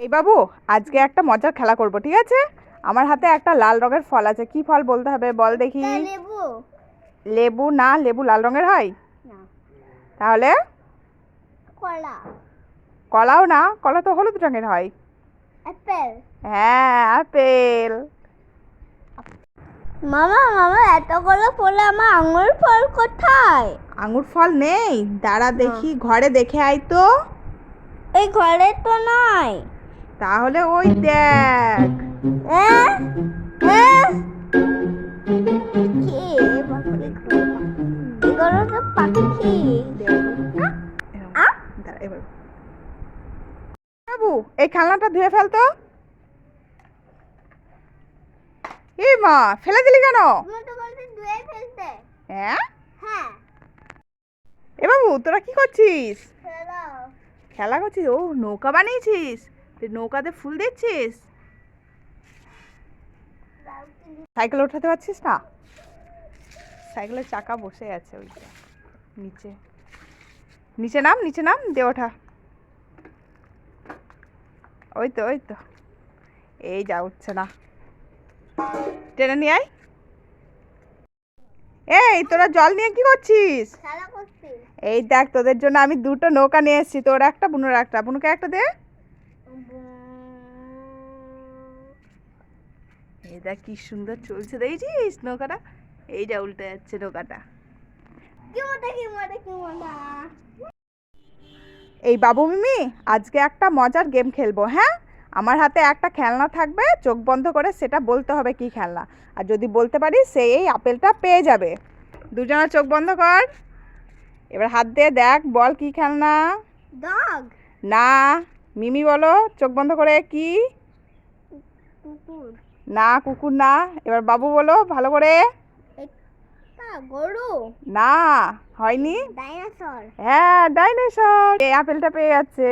এই বাবু আজকে একটা মজার খেলা করব ঠিক আছে? আমার হাতে একটা লাল রঙের ফল আছে কি ফল বলতে হবে বল দেখি। লেবু। লেবু না লেবু লাল রঙের হয়? তাহলে? কলা। কলাও না কলা তো হলুদ রঙের হয়। অ্যাপেল। হ্যাঁ আপেল মামা মামা এত এতগুলো ফলে আমার আঙুর ফল কোথায়? আঙুর ফল নেই দাঁড়া দেখি ঘরে দেখে আয় তো। এই ঘরে তো নয় তাহলে ওই দেখ। বাবু এই খেলনাটা ধুয়ে ফেলতো এই মা ফেলে দিলি কেন? হ্যাঁ? হ্যাঁ। এ বাবু তোরা কি করছিস? খেলা করছিস? ও নৌকা বানিয়েছিস? তুই নৌকাতে ফুল দিচ্ছিস সাইকেল ওঠাতে পারছিস না? সাইকেলের চাকা বসে আছে ওইটা নিচে। নিচে নাম নিচে নাম দে ওঠা। ওই তো ওই তো। এই যা উঠছে না। টেনে নিয়ে আয়। এই তোরা জল নিয়ে কি করছিস? এই দেখ তোদের জন্য আমি দুটো নৌকা নিয়ে এসেছি। তোর একটা বুনোর একটা। বুনুকে একটা দে। দেখ কি সুন্দর চলছে দেখছিস নৌকাটা এই যা উল্টে যাচ্ছে নৌকাটা। এই বাবু মিমি আজকে একটা মজার গেম খেলব হ্যাঁ? আমার হাতে একটা খেলনা থাকবে চোখ বন্ধ করে সেটা বলতে হবে কি খেলনা। আর যদি বলতে পারি সে এই আপেলটা পেয়ে যাবে। দুজনা চোখ বন্ধ কর। এবার হাত দিয়ে দেখ বল কি খেলনা? ডগ না। মিমি বলো চোখ বন্ধ করে কি? কুকুর। না কুকুর না। এবার বাবু বলো ভালো করে। গরু। না হয়নি। ডাইনোসর। হ্যাঁ ডাইনোসর। এই আপেলটা পেয়ে যাচ্ছে।